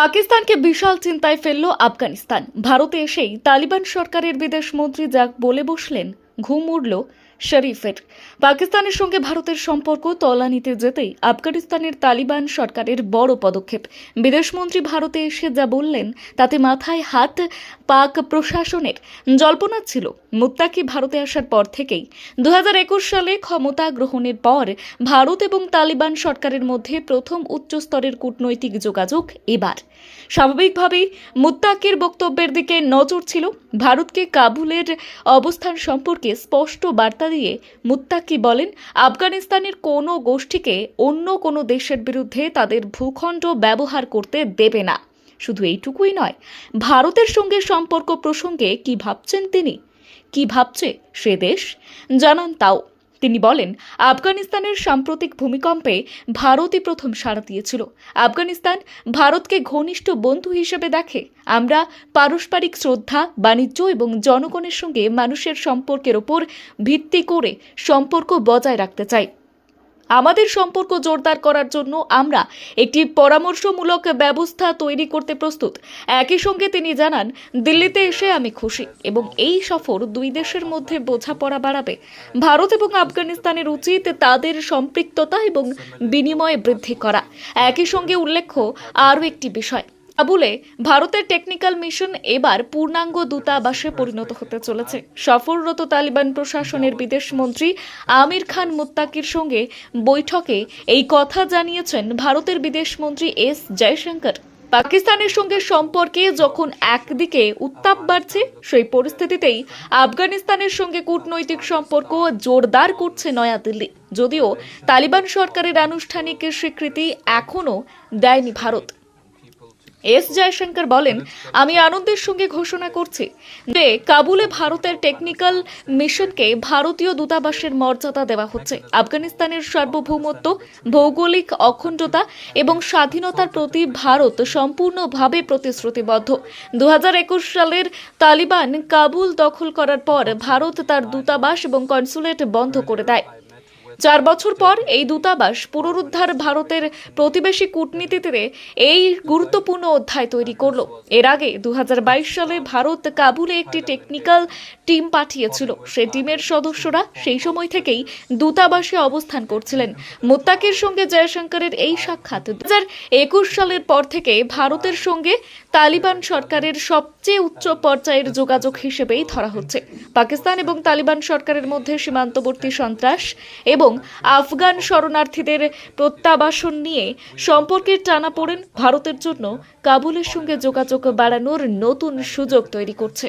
পাকিস্তানকে বিশাল চিন্তায় ফেলল আফগানিস্তান। ভারতে এসেই তালিবান সরকারের বিদেশ মন্ত্রী যাক বলে বসলেন, ঘুম উড়ল শরীফের। পাকিস্তানের সঙ্গে ভারতের সম্পর্ক তলানিতে যেতেই আফগানিস্তানের তালিবান সরকারের বড় পদক্ষেপ। বিদেশমন্ত্রী ভারতে এসে যা বললেন, তাতে মাথায় হাত পাক প্রশাসনের। জল্পনা ছিল, মুত্তাকি ভারতে আসার পর থেকেই। দু হাজার একুশ সালে ক্ষমতা গ্রহণের পর ভারত এবং তালিবান সরকারের মধ্যে প্রথম উচ্চস্তরের কূটনৈতিক যোগাযোগ এবার। স্বাভাবিকভাবেই মুত্তাকির বক্তব্যের দিকে নজর ছিল। ভারতকে কাবুলের অবস্থান সম্পর্কে স্পষ্ট বার্তা দিয়ে মুত্তাকি বলেন, আফগানিস্তানের কোনো গোষ্ঠীকে অন্য কোনো দেশের বিরুদ্ধে তাদের ভূখণ্ড ব্যবহার করতে দেবে না। শুধু এইটুকুই নয়, ভারতের সঙ্গে সম্পর্ক প্রসঙ্গে কি ভাবছেন তিনি? কি ভাবছে সে দেশ? জানান তাও। তিনি বলেন, আফগানিস্তানের সাম্প্রতিক ভূমিকম্পে ভারতই প্রথম সাড়া দিয়েছিল। আফগানিস্তান ভারতকে ঘনিষ্ঠ বন্ধু হিসেবে দেখে। আমরা পারস্পরিক শ্রদ্ধা, বাণিজ্য এবং জনগণের সঙ্গে মানুষের সম্পর্কের ওপর ভিত্তি করে সম্পর্ক বজায় রাখতে চাই। আমাদের সম্পর্ক জোরদার করার জন্য আমরা একটি পরামর্শমূলক ব্যবস্থা তৈরি করতে প্রস্তুত। একই সঙ্গে তিনি জানান, দিল্লিতে এসে আমি খুশি এবং এই সফর দুই দেশের মধ্যে বোঝাপড়া বাড়াবে। ভারত এবং আফগানিস্তানের উচিত তাদের সম্পৃক্ততা এবং বিনিময় বৃদ্ধি করা। একই সঙ্গে উল্লেখ্য, আরও একটি বিষয় কাবুলে ভারতের টেকনিক্যাল মিশন এবার পূর্ণাঙ্গ দূতাবাসে পরিণত হতে চলেছে। সফররত তালিবান প্রশাসনের বিদেশ মন্ত্রী আমির খান মুত্তাকির সঙ্গে বৈঠকে এই কথা জানিয়েছেন ভারতের বিদেশ মন্ত্রী এস জয়শঙ্কর। পাকিস্তানের সঙ্গে সম্পর্কে যখন একদিকে উত্তাপ বাড়ছে, সেই পরিস্থিতিতেই আফগানিস্তানের সঙ্গে কূটনৈতিক সম্পর্ক জোরদার করছে নয়াদিল্লি। যদিও তালিবান সরকারের আনুষ্ঠানিক স্বীকৃতি এখনও দেয়নি ভারত। এস জয়শঙ্কর বলেন, আমি আনন্দের সঙ্গে ঘোষণা করছি যে কাবুলে ভারতের টেকনিক্যাল মিশনকে ভারতীয় দূতাবাসের মর্যাদা দেওয়া হচ্ছে। আফগানিস্তানের সার্বভৌমত্ব, ভৌগোলিক অখণ্ডতা এবং স্বাধীনতার প্রতি ভারত সম্পূর্ণভাবে প্রতিশ্রুতিবদ্ধ। দু হাজার একুশ সালের তালিবান কাবুল দখল করার পর ভারত তার দূতাবাস এবং কনসুলেট বন্ধ করে দেয়। চার বছর পর এই দূতাবাস পুনরুদ্ধার ভারতের প্রতিবেশী কূটনীতিতে এই গুরুত্বপূর্ণ অধ্যায় তৈরি করল। এর আগে দু সালে ভারত কাবুলে একটি টেকনিক্যাল টিম পাঠিয়েছিল। সেই টিমের সদস্যরা সেই সময় থেকেই দূতাবাসে অবস্থান করছিলেন। মুত্তাকির সঙ্গে জয়শঙ্করের এই সাক্ষাৎ দু একুশ সালের পর থেকে ভারতের সঙ্গে তালিবান সরকারের সবচেয়ে উচ্চ পর্যায়ের যোগাযোগ হিসেবেই ধরা হচ্ছে। পাকিস্তান এবং তালিবান সরকারের মধ্যে সীমান্তবর্তী সন্ত্রাস এবং আফগান শরণার্থীদের প্রত্যাবাসন নিয়ে সম্পর্কের টানাপোড়েন ভারতের জন্য কাবুলের সঙ্গে যোগাযোগ বাড়ানোর নতুন সুযোগ তৈরি করছে।